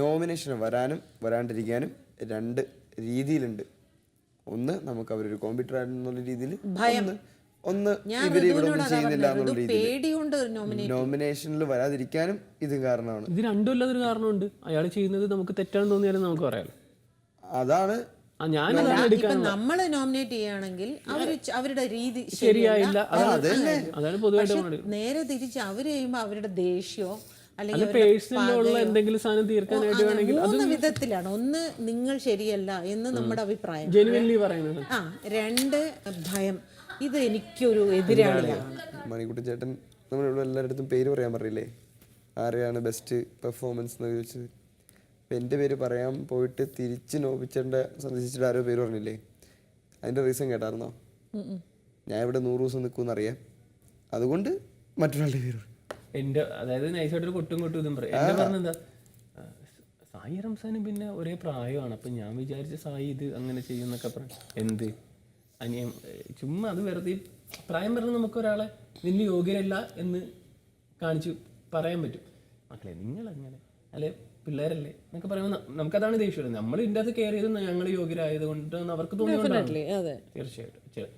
Nomination വരാനും വരാണ്ടിരിക്കാനും രണ്ട് രീതിയിലുണ്ട്. ഒന്ന് നമുക്ക് അവരൊരു കോമ്പ്യൂട്ടർ എന്നുള്ള രീതിയിൽ ഒന്ന് ഇവർ ഇവിടെ ഒന്നും ചെയ്യുന്നില്ല എന്നുള്ള രീതിയിൽ നോമിനേഷനിൽ വരാതിരിക്കാനും ഇത് കാരണമാണ്. ഇത് രണ്ടും അല്ലാതൊരു കാരണമുണ്ട്. അയാൾ ചെയ്യുന്നത് നമുക്ക് തെറ്റാണെന്ന് തോന്നിയാലും നമുക്ക് പറയാം. അതാണ് ഞാൻ അതാണ് ഇപ്പൊ നമ്മൾ നോമിനേറ്റ് ചെയ്യുകയാണെങ്കിൽ അവർ അവരുടെ രീതി ശരിയായില്ല. അതാണ്. പൊതുവായിട്ട് നേരെ തിരിച്ച് അവർ ചെയ്യുമ്പോ അവരുടെ ദേഷ്യമോ അല്ലെങ്കിൽ പേഴ്സണലുള്ള എന്തെങ്കിലും സാധനം തീർക്കാനായിട്ട് വേണമെങ്കിൽ മൂന്ന് വിധത്തിലാണ്. ഒന്ന് നിങ്ങൾ ശരിയല്ല എന്ന് നമ്മുടെ അഭിപ്രായം. ജെനുവൻലി പറയുന്നത്. ആ രണ്ട് ഭയം. ഇത് എനിക്കൊരു എതിരാളിയാണ്. മണിക്കുട്ടി ചേട്ടൻ നമ്മളിവിടെ എല്ലായിടത്തും പേര് പറയാൻ പറയില്ലേ? ആരെയാണ് ബെസ്റ്റ് പെർഫോമൻസ് എന്ന് ചോദിച്ചത്? അപ്പം എന്റെ പേര് പറയാൻ പോയിട്ട് തിരിച്ച് നോപ്പിച്ചേണ്ട സന്ദർശിച്ചിട്ട് ആരോ പേര് പറഞ്ഞില്ലേ? അതിന്റെ റീസൺ കേട്ടായിരുന്നോ? ഞാൻ ഇവിടെ നൂറ് ദിവസം നിൽക്കുമെന്ന് അറിയാം. അതുകൊണ്ട് മറ്റൊരാളുടെ പേര് പറഞ്ഞു. എന്റെ അതായത് നൈസായിട്ടൊരു കൊട്ടും കൊട്ടും ഇതും പറയും. എന്റെ പറഞ്ഞെന്താ? സായി റംസാനും പിന്നെ ഒരേ പ്രായമാണ്. അപ്പൊ ഞാൻ വിചാരിച്ച സായി ഇത് അങ്ങനെ ചെയ്യുന്നൊക്കെ പറഞ്ഞു എന്ത്? അനിയം ചുമ്മാ അത് വെറുതെ പ്രായം പറഞ്ഞ് നമുക്ക് ഒരാളെ വലിയ യോഗ്യരല്ല എന്ന് കാണിച്ചു പറയാൻ പറ്റും. മക്കളെ നിങ്ങൾ അങ്ങനെ അല്ലെ പിള്ളേരല്ലേ എന്നൊക്കെ പറയുമ്പോൾ നമുക്കതാണ് ദേഷ്യം നമ്മൾ ഇതിന്റെ അകത്ത് കയറിയത് ഞങ്ങൾ യോഗ്യരായത് കൊണ്ട് അവർക്ക് തോന്നിയോണ്ടാണ് അതെ. തീർച്ചയായിട്ടും. ചെ-